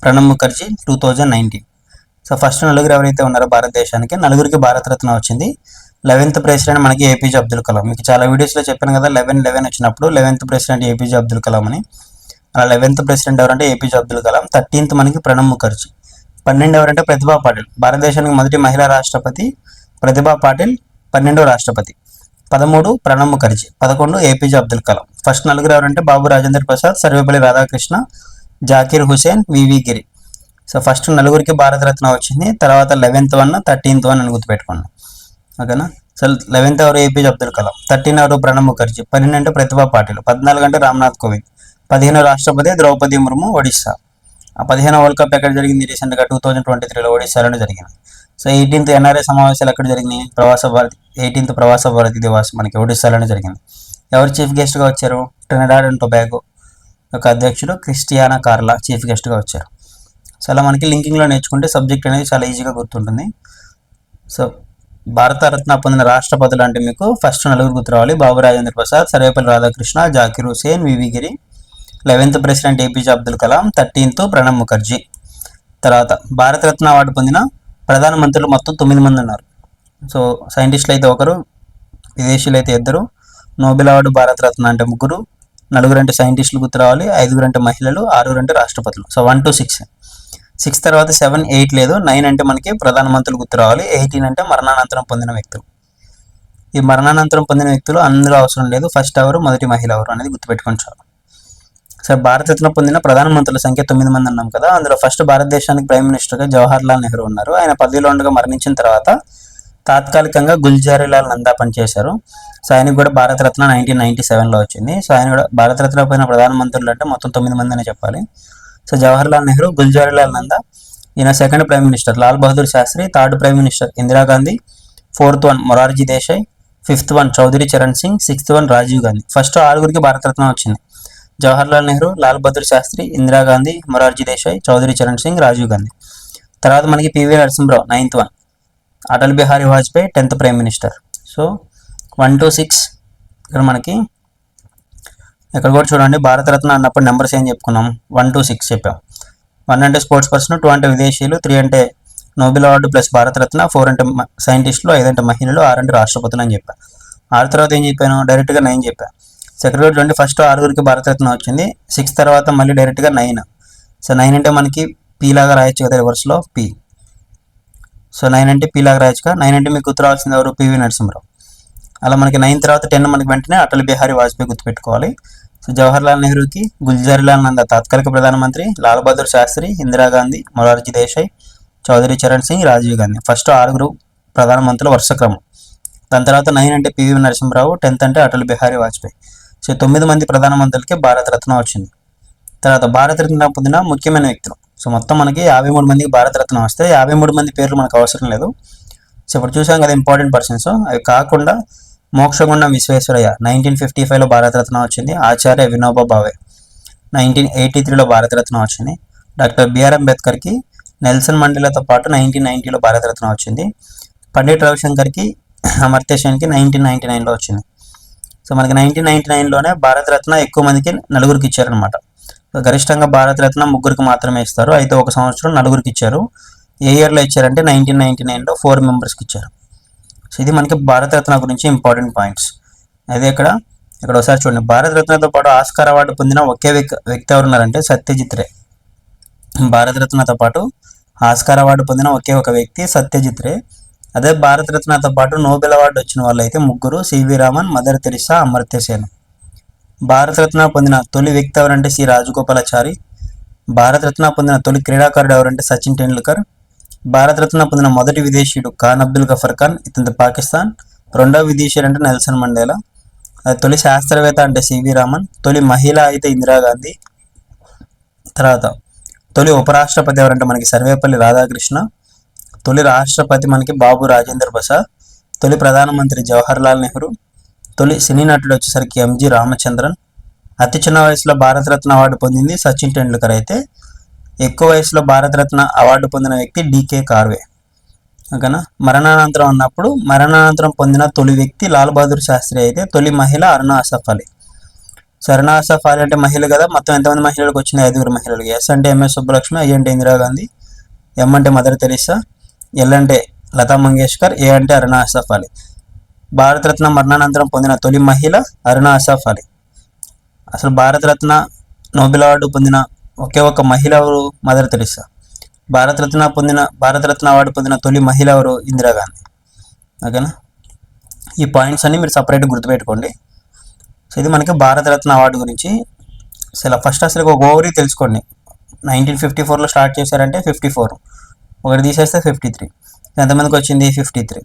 Pranab Mukherjee two thousand nineteen so first నలుగురు ఎవరైతే ఉన్నారో భారతదేశానికి నలుగురికి భారతరత్న వచ్చింది. లెవెన్త్ ప్రెసిడెంట్ మనకి ఏపీజే అబ్దుల్ కలాం. మీకు చాలా వీడియోస్లో చెప్పాను కదా లెవెన్ లెవెన్ వచ్చినప్పుడు eleventh president APJ Abdul Kalam అని. అలా లెవెన్త్ ప్రెసిడెంట్ ఎవరంటే ఏపీజే అబ్దుల్ కలాం. థర్టీన్త్ మనకి ప్రణబ్ ముఖర్జీ. పన్నెండు ఎవరంటే ప్రతిభా పాటిల్. భారతదేశానికి మొదటి మహిళా రాష్ట్రపతి ప్రతిభా పాటిల్ పన్నెండో రాష్ట్రపతి. పదమూడు ప్రణబ్ ముఖర్జీ. పదకొండు ఏపీజే అబ్దుల్ కలాం. ఫస్ట్ నలుగురు ఎవరంటే Babu Rajendra Prasad Sarvepalli Radhakrishna Zakir Hussain V V Giri. So first నలుగురికి భారతరత్న వచ్చింది. తర్వాత లెవెన్త్ వన్ థర్టీన్త్ వన్ అని గుర్తుపెట్టుకున్నాం ఓకేనా? సో లెవెన్త్ ఎవరు ఏపీజే అబ్దుల్ కలాం థర్టీన్ ఎవరు ప్రణబ్ ముఖర్జీ పన్నెండు అంటే ప్రతిభా పాటిల్ పద్నాలుగు అంటే రామ్నాథ్ కోవింద్ పదిహేను రాష్ట్రపతి ద్రౌపది ముర్ము ఒడిస్సా. ఆ పదిహేను వరల్డ్ కప్ ఎక్కడ జరిగింది? రీసెంట్గా టూ థౌజండ్ ట్వంటీ త్రీలో ఒడిశాలోనే జరిగింది. సో ఎయిటీన్త్ ఎన్ఆర్ఏ సమావేశాలు ఎక్కడ జరిగినాయి? ప్రవాస భారతి ఎయిటీన్త్ ప్రవాస భారతి దివాస్ మనకి ఒడిస్సాలోనే జరిగింది. ఎవరు చీఫ్ గెస్ట్గా వచ్చారు? ట్రినడాడ్ అండ్ టొబాగో యొక్క అధ్యక్షుడు క్రిస్టియానా కార్లా చీఫ్ గెస్ట్గా వచ్చారు. సో అలా మనకి లింకింగ్లో నేర్చుకుంటే సబ్జెక్ట్ అనేది చాలా ఈజీగా గుర్తుంటుంది. సో భారతరత్న పొందిన రాష్ట్రపతులు అంటే మీకు ఫస్ట్ నలుగురు గుర్తు రావాలి Babu Rajendra Prasad Sarvepalli Radhakrishna Zakir Hussain V V Giri eleventh president APJ Abdul Kalam thirteenth Pranab Mukherjee. తర్వాత భారతరత్న అవార్డు పొందిన ప్రధానమంత్రులు మొత్తం తొమ్మిది మంది ఉన్నారు. సో సైంటిస్టులు అయితే ఒకరు విదేశీయులు అయితే ఇద్దరు. నోబెల్ అవార్డు భారతరత్న అంటే ముగ్గురు. నలుగురు అంటే సైంటిస్టులు గుర్తు రావాలి ఐదుగురు అంటే మహిళలు ఆరుగురు అంటే రాష్ట్రపతులు. So one two six six తర్వాత సెవెన్ ఎయిట్ లేదు. నైన్ అంటే మనకి ప్రధానమంత్రులు గుర్తు రావాలి. ఎయిటీన్ అంటే మరణానంతరం పొందిన వ్యక్తులు. ఈ మరణానంతరం పొందిన వ్యక్తులు అందరూ అవసరం లేదు. ఫస్ట్ అవర్ మొదటి మహిళ అవరు అనేది గుర్తుపెట్టుకొని చాలు. సార్ భారతరత్న పొందిన ప్రధానమంత్రుల సంఖ్య తొమ్మిది మంది అన్నాం కదా. అందులో ఫస్ట్ భారతదేశానికి ప్రైమ్ మినిస్టర్గా జవహర్ లాల్ నెహ్రూ ఉన్నారు. ఆయన పదవిలో ఉండగా మరణించిన తర్వాత తాత్కాలికంగా గుల్జారీలాల్ నందా పనిచేశారు. సో ఆయనకు కూడా భారతరత్న నైన్టీన్ నైన్టీ సెవెన్లో వచ్చింది. సో ఆయన కూడా భారతరత్న పోయిన ప్రధానమంత్రులు అంటే మొత్తం తొమ్మిది మంది అనే చెప్పాలి. సో జవహర్లాల్ నెహ్రూ గుల్జారీలాల్ నందా ఈయన second prime minister Lal Bahadur Shastri third prime minister Indira Gandhi fourth one Morarji Desai fifth one Chaudhary Charan Singh sixth one Rajiv Gandhi. First ఆరుగురికి భారతరత్న వచ్చింది. జవహర్లాల్ నెహ్రూ లాల్ బహదూర్ శాస్త్రి ఇందిరాగాంధీ మొరార్జీ దేశాయ్ చౌదరి చరణ్ సింగ్ రాజీవ్ గాంధీ. తర్వాత మనకి P V Narasimha Rao ninth one Atal Bihari Vajpayee tenth prime minister so one two six ఇక్కడ మనకి ఇక్కడ కూడా చూడండి భారతరత్న అన్నప్పుడు నెంబర్స్ ఏం చెప్పుకున్నాం? వన్ టు సిక్స్ చెప్పాం. వన్ అంటే స్పోర్ట్స్ పర్సన్ టూ అంటే విదేశీయులు త్రీ అంటే Nobel award plus Bharat Ratna four అంటే సైంటిస్టులు ఐదు అంటే మహిళలు ఆరు అంటే రాష్ట్రపతులు అని చెప్పాను ఆరు తర్వాత ఏం చెప్పాను? డైరెక్ట్గా నైన్ చెప్పాను సెక్రటరీ రోజు ఫస్ట్ ఆరుగురికి భారతరత్న వచ్చింది. సిక్స్ తర్వాత మళ్ళీ డైరెక్ట్గా నైన్. సో నైన్ అంటే మనకి పీ లాగా రాయొచ్చు కదా రివర్స్లో? పీ. సో నైన్ అంటే పీ లాగా రాయొచ్చుగా నైన్ అంటే మీకు గుర్తు రావాల్సింది ఎవరు? P V Narasimha Rao. అలా మనకి నైన్ తర్వాత టెన్ మనకి వెంటనే అటల్ బిహారీ వాజ్పేయి గుర్తుపెట్టుకోవాలి. సో జవహర్లాల్ నెహ్రూకి గుల్జారీలాల్ నంద తాత్కాలిక ప్రధానమంత్రి లాల్ బహదూర్ శాస్త్రి ఇందిరాగాంధీ మొరార్జీ దేశాయ్ చౌదరి చరణ్ సింగ్ రాజీవ్ గాంధీ. ఫస్ట్ ఆరుగురు ప్రధానమంత్రుల వరుస క్రమం. దాని తర్వాత నైన్ అంటే పివి నరసింహరావు టెన్త్ అంటే అటల్ బిహారీ వాజ్పేయి. సో తొమ్మిది మంది ప్రధానమంత్రులకి భారతరత్న వచ్చింది. తర్వాత భారతరత్న పొందిన ముఖ్యమైన వ్యక్తులు. సో మొత్తం మనకి యాభై మూడు మందికి భారతరత్న వస్తే యాభై మూడు మంది పేర్లు మనకు అవసరం లేదు. సో ఇప్పుడు చూసాం కదా ఇంపార్టెంట్ పర్సన్స్. అవి కాకుండా మోక్షగుండం విశ్వేశ్వరయ్య నైన్టీన్ ఫిఫ్టీ ఫైవ్లో భారతరత్న వచ్చింది. ఆచార్య వినోబా భావే నైన్టీన్ ఎయిటీ త్రీలో భారతరత్న వచ్చింది. డాక్టర్ బిఆర్ అంబేద్కర్కి నెల్సన్ మండేలాతో పాటు నైన్టీన్ నైన్టీలో భారతరత్న వచ్చింది. పండిట్ రవిశంకర్కి అమర్త్య సేన్కి నైన్టీన్ నైన్టీ నైన్లో వచ్చింది. సో మనకి నైన్టీన్ నైన్టీ నైన్లోనే భారతరత్న ఎక్కువ మందికి నలుగురికి ఇచ్చారనమాట గరిష్టంగా భారతరత్న ముగ్గురికి మాత్రమే ఇస్తారు. అయితే ఒక సంవత్సరం నలుగురికి ఇచ్చారు. ఏ ఇయర్లో ఇచ్చారంటే నైన్టీన్ నైన్టీ నైన్లో ఫోర్ మెంబర్స్కి ఇచ్చారు. సో ఇది మనకి భారతరత్న గురించి ఇంపార్టెంట్ పాయింట్స్. అదే ఇక్కడ ఇక్కడ ఒకసారి చూడండి. భారతరత్నతో పాటు ఆస్కార్ అవార్డు పొందిన ఒకే వ్యక్తి వ్యక్తి ఎవరు ఉన్నారంటే సత్యజిత్ రే. భారతరత్నతో పాటు ఆస్కార్ అవార్డు పొందిన ఒకే ఒక వ్యక్తి సత్యజిత్ రే. అదే భారతరత్నతో పాటు నోబెల్ అవార్డు వచ్చిన వాళ్ళు అయితే ముగ్గురు C V Raman mother Teresa Amartya Sen. Bharat Ratna పొందిన తొలి వ్యక్తి ఎవరంటే శ్రీ రాజగోపాలాచారి. భారతరత్న పొందిన తొలి క్రీడాకారుడు ఎవరంటే సచిన్ టెండూల్కర్. భారతరత్న పొందిన మొదటి విదేశీయుడు ఖాన్ అబ్దుల్ గఫర్ ఖాన్ ఇతని పాకిస్తాన్. రెండవ విదేశీయుడు అంటే నెల్సన్ మండేలా. తొలి శాస్త్రవేత్త అంటే సివి రామన్ తొలి మహిళ అయితే ఇందిరాగాంధీ తర్వాత తొలి ఉపరాష్ట్రపతి ఎవరంటే మనకి సర్వేపల్లి రాధాకృష్ణ తొలి రాష్ట్రపతి మనకి బాబు రాజేంద్ర ప్రసాద్ తొలి ప్రధానమంత్రి జవహర్లాల్ నెహ్రూ తొలి సినీ నటుడు వచ్చేసరికి ఎంజి రామచంద్రన్. అతి చిన్న వయసులో భారతరత్న అవార్డు పొందింది సచిన్ టెండూల్కర్ అయితే. ఎక్కువ వయసులో భారతరత్న అవార్డు పొందిన వ్యక్తి డికే కార్వే. ఓకేనా? మరణానంతరం అన్నప్పుడు మరణానంతరం పొందిన తొలి వ్యక్తి లాల్ బహదూర్ శాస్త్రి అయితే తొలి మహిళ అరుణ అసఫ్ అలీ. సో అరుణ అసఫ్ అలీ అంటే మహిళ కదా? మొత్తం ఎంతమంది మహిళలకు వచ్చినాయి? ఐదుగురు మహిళలకు ఎస్ అంటే ఎంఎస్ సుబ్బలక్ష్మి ఐ అంటే ఇందిరాగాంధీ ఎం అంటే మదర్ తెరీసా ఎల్ అంటే లతా మంగేష్కర్ ఏ అంటే అరుణ అసఫ్ అలీ. భారతరత్న మరణానంతరం పొందిన తొలి మహిళ అరుణ అసఫ్ అలీ. అసలు భారతరత్న నోబెల్ అవార్డు పొందిన ఒకే ఒక మహిళ ఎవరు మదర్ తెరీసా భారతరత్న పొందిన భారతరత్న అవార్డు పొందిన తొలి మహిళ ఎవరు ఇందిరాగాంధీ ఓకేనా? ఈ పాయింట్స్ అన్ని మీరు సపరేట్ గుర్తుపెట్టుకోండి. సో ఇది మనకి భారతరత్న అవార్డు గురించి. అసలు ఫస్ట్ అసలు ఒక ఓవరీ తెలుసుకోండి. నైన్టీన్ ఫిఫ్టీ ఫోర్లో స్టార్ట్ చేశారంటే ఫిఫ్టీ ఫోర్. ఒకటి తీసేస్తే ఫిఫ్టీ త్రీ. ఎంతమందికి వచ్చింది? Fifty three.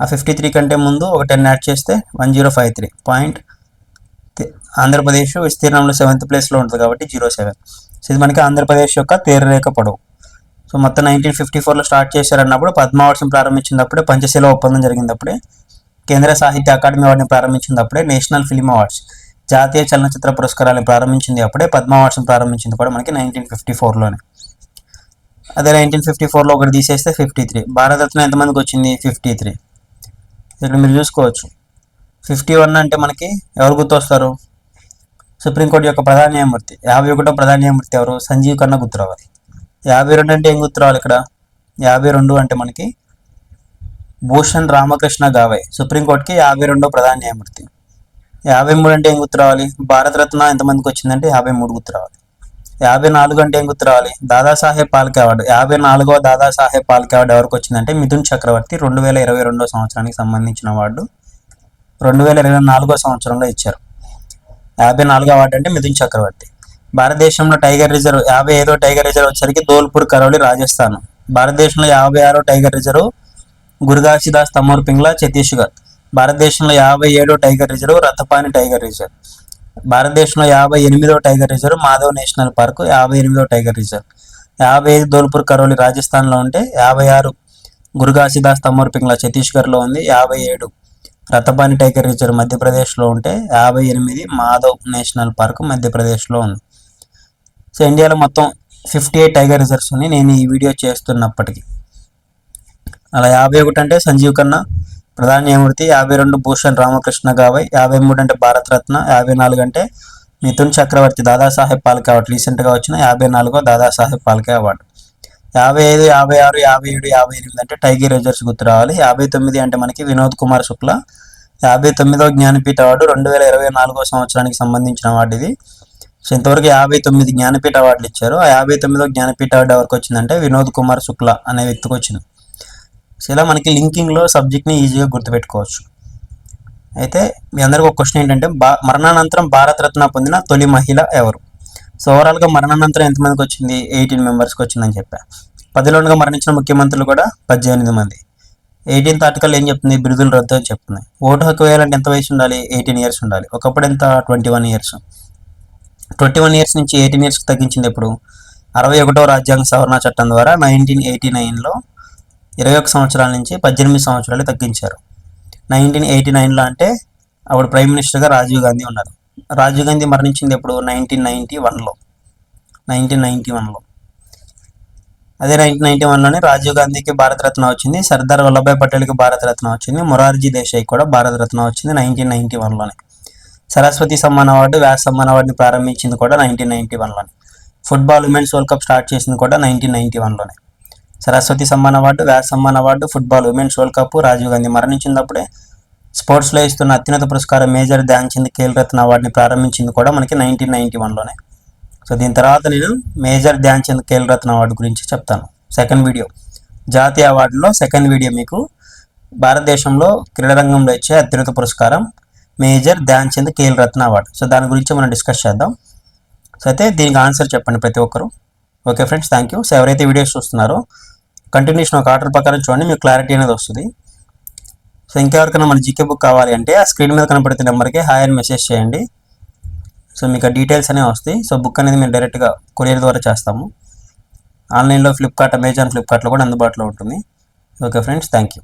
ఆ ఫిఫ్టీ త్రీ కంటే ముందు ఒక టెన్ యాడ్ చేస్తే one zero five three. Point Andhra Pradesh విస్తీర్ణంలో సెవెంత్ ప్లేస్లో ఉంటుంది కాబట్టి జీరో సెవెన్. సో ఇది మనకి ఆంధ్రప్రదేశ్ యొక్క తీరరేఖ పొడవు. సో మొత్తం నైన్టీన్ ఫిఫ్టీ ఫోర్లో స్టార్ట్ చేశారన్నప్పుడు పద్మ ప్రారంభించినప్పుడే పంచశీల ఒప్పందం జరిగినప్పుడే కేంద్ర సాహిత్య అకాడమీ అవార్డుని ప్రారంభించినప్పుడే నేషనల్ ఫిల్మ్ అవార్డ్స్ జాతీయ చలనచిత్ర పురస్కారాలను ప్రారంభించింది అప్పుడే పద్మ ప్రారంభించింది కూడా మనకి నైన్టీన్ ఫిఫ్టీ ఫోర్లోనే అదే నైన్టీన్ ఫిఫ్టీ ఫోర్లో ఒకటి తీసేస్తే ఫిఫ్టీ త్రీ భారతరత్న ఎంతమందికి వచ్చింది? ఫిఫ్టీ త్రీ ఇక్కడ మీరు చూసుకోవచ్చు. ఫిఫ్టీ వన్ అంటే మనకి ఎవరు గుర్తొస్తారు? సుప్రీంకోర్టు యొక్క ప్రధాన న్యాయమూర్తి. యాభై ఒకటో ప్రధాన న్యాయమూర్తి ఎవరు? సంజీవ్ ఖన్నా గుర్తురావాలి యాభై రెండు అంటే ఏం గుర్తు రావాలి ఇక్కడ? యాభై రెండు అంటే మనకి భూషణ్ రామకృష్ణ గావే. సుప్రీంకోర్టుకి యాభై రెండో ప్రధాన న్యాయమూర్తి. యాభై మూడు అంటే ఏం గుర్తు రావాలి భారతరత్న ఎంతమందికి వచ్చిందంటే యాభై మూడు గుర్తు రావాలి యాభై నాలుగు అంటే ఏం గుర్తు రావాలి దాదాసాహెబ్ పాల్కే అవార్డు. యాభై నాలుగో దాదాసాహెబ్ పాల్కే అవార్డు ఎవరికి వచ్చిందంటే మిథున్ చక్రవర్తి రెండు వేల ఇరవై రెండో సంవత్సరానికి సంబంధించిన అవార్డు రెండు వేల ఇరవై నాలుగో సంవత్సరంలో ఇచ్చారు. యాభై నాలుగో వాటి అంటే మిథున్ చక్రవర్తి. భారతదేశంలో టైగర్ రిజర్వ్ యాభై ఐదో టైగర్ రిజర్వ్ వచ్చేసరికి ధోల్పూర్ కరౌలి రాజస్థాన్. భారతదేశంలో యాభై ఆరో టైగర్ రిజర్వ్ గురుగాసిదాస్ తమోర్ పింగ్లా ఛత్తీస్గఢ్. భారతదేశంలో యాభై ఏడో tiger reserve Ratapani tiger reserve. భారతదేశంలో యాభై ఎనిమిదో tiger reserve Madhav national park యాభై ఎనిమిదో టైగర్ రిజర్వ్. యాభై ఐదు ధోల్పూర్ కరోలి రాజస్థాన్లో ఉంటే యాభై ఆరు గురుగాసిదాస్ తమోర్ పింగ్లా ఛత్తీస్గఢ్లో ఉంది యాభై ఏడు రతపాని టైగర్ రిజర్వ్ మధ్యప్రదేశ్లో ఉంటే యాభై ఎనిమిది మాధవ్ నేషనల్ పార్క్ మధ్యప్రదేశ్లో ఉంది. సో ఇండియాలో మొత్తం ఫిఫ్టీ ఎయిట్ టైగర్ రిజర్వ్స్ ఉన్నాయి. నేను ఈ వీడియో చేస్తున్నప్పటికీ. అలా యాభై ఒకటి అంటే సంజీవ్ ఖన్నా ప్రధాన న్యాయమూర్తి యాభై రెండు భూషణ్ రామకృష్ణ గావై యాభై మూడు అంటే భారత రత్న యాభై నాలుగు అంటే మిథున్ చక్రవర్తి దాదాసాహెబ్ పాల్కే అవార్డు రీసెంట్గా వచ్చిన యాభై నాలుగో దాదాసాహెబ్ పాల్కే అవార్డు. యాభై ఐదు యాభై ఆరు యాభై ఏడు యాభై ఎనిమిది అంటే టైగర్ రేజర్స్ గుర్తు రావాలి. యాభై తొమ్మిది అంటే మనకి వినోద్ కుమార్ శుక్ల. యాభై తొమ్మిదో జ్ఞానపీఠ అవార్డు రెండు వేల ఇరవై నాలుగో సంవత్సరానికి సంబంధించిన అవార్డు ఇది. సో ఇంతవరకు యాభై తొమ్మిది జ్ఞానపీఠ అవార్డులు ఇచ్చారు. ఆ యాభై తొమ్మిదో జ్ఞానపీఠ అవార్డు ఎవరికి వచ్చిందంటే వినోద్ కుమార్ శుక్ల అనే వ్యక్తికి వచ్చింది. సో ఇలా మనకి లింకింగ్లో సబ్జెక్ట్ని ఈజీగా గుర్తుపెట్టుకోవచ్చు. అయితే మీ అందరికి ఒక క్వశ్చన్ ఏంటంటే బా మరణానంతరం భారతరత్న పొందిన తొలి మహిళ ఎవరు? సో ఓవరాల్గా మరణానంతరం ఎంతమందికి వచ్చింది? ఎయిటీన్ మెంబర్స్కి వచ్చిందని చెప్పా. పదిలోనుగా మరణించిన ముఖ్యమంత్రులు కూడా పద్దెనిమిది మంది. ఎయిటీన్త్ ఆర్టికల్ ఏం చెప్తుంది? బిరుదులు రద్దు అని చెప్తుంది. ఓటు హక్కు వేయాలంటే ఎంత వయసు ఉండాలి? ఎయిటీన్ ఇయర్స్ ఉండాలి. ఒకప్పుడు ఎంత? Twenty one years twenty one years నుంచి ఎయిటీన్ ఇయర్స్కి తగ్గించింది ఇప్పుడు అరవై ఒకటో రాజ్యాంగ సవరణ చట్టం ద్వారా నైన్టీన్ ఎయిటీ నైన్లో ఇరవై ఒక సంవత్సరాల నుంచి పద్దెనిమిది సంవత్సరాలు తగ్గించారు. నైన్టీన్ ఎయిటీ నైన్లో అంటే అప్పుడు ప్రైమ్ మినిస్టర్గా రాజీవ్ గాంధీ ఉన్నారు రాజీవ్ గాంధీ మరణించింది ఎప్పుడు? నైన్టీన్ నైన్టీ వన్లో నైన్టీన్ నైంటీ వన్లో అదే నైన్టీన్ నైన్టీ వన్లోనే రాజీవ్ గాంధీకి భారతరత్న వచ్చింది. సర్దార్ వల్లభాయ్ పటేల్కి భారతరత్న వచ్చింది. మొరార్జీ దేశాయ్ కూడా భారతరత్న వచ్చింది నైన్టీన్ నైన్టీ వన్లోనే సరస్వతి సమ్మాన్ అవార్డు వ్యాస్ సమ్మాన్ అవార్డుని ప్రారంభించింది కూడా nineteen ninety వన్లోనే football women's world cup start చేసింది కూడా nineteen ninety వన్లోనే Saraswati Samman award Vyas Samman award football women's world cup Rajiv Gandhi మరణించినప్పుడే స్పోర్ట్స్లో ఇస్తున్న అత్యున్నత పురస్కారం మేజర్ ధ్యాన్ చంద్ ఖేల్ రత్న అవార్డుని ప్రారంభించింది కూడా మనకి నైన్టీన్ నైన్టీ వన్లోనే. సో దీని తర్వాత నేను మేజర్ ధ్యాన్ చంద్ ఖేల్ రత్న అవార్డు గురించి చెప్తాను. Second video. జాతీయ అవార్డులో సెకండ్ వీడియో మీకు భారతదేశంలో క్రీడారంగంలో ఇచ్చే అత్యున్నత పురస్కారం major Dhyan Chand Khel Ratna award. So దాని గురించి మనం డిస్కస్ చేద్దాం. సో అయితే దీనికి ఆన్సర్ చెప్పండి ప్రతి ఒక్కరు. Okay friends thank you so ఎవరైతే వీడియోస్ చూస్తున్నారో కంటిన్యూషన్ ఒక ఆర్డర్ ప్రకారం చూడండి మీకు క్లారిటీ అనేది వస్తుంది. సో ఇంకెవరికైనా మన జీకే బుక్ కావాలి అంటే ఆ స్క్రీన్ మీద కనపడుతున్న నెంబర్కి హాయ్ అని మెసేజ్ చేయండి. సో మీకు ఆ డీటెయిల్స్ అనేవి వస్తాయి. సో బుక్ అనేది మేము డైరెక్ట్గా కొరియర్ ద్వారా చేస్తాము. ఆన్లైన్లో ఫ్లిప్కార్ట్ అమెజాన్ ఫ్లిప్కార్ట్లో కూడా అందుబాటులో ఉంటుంది. Okay friends thank you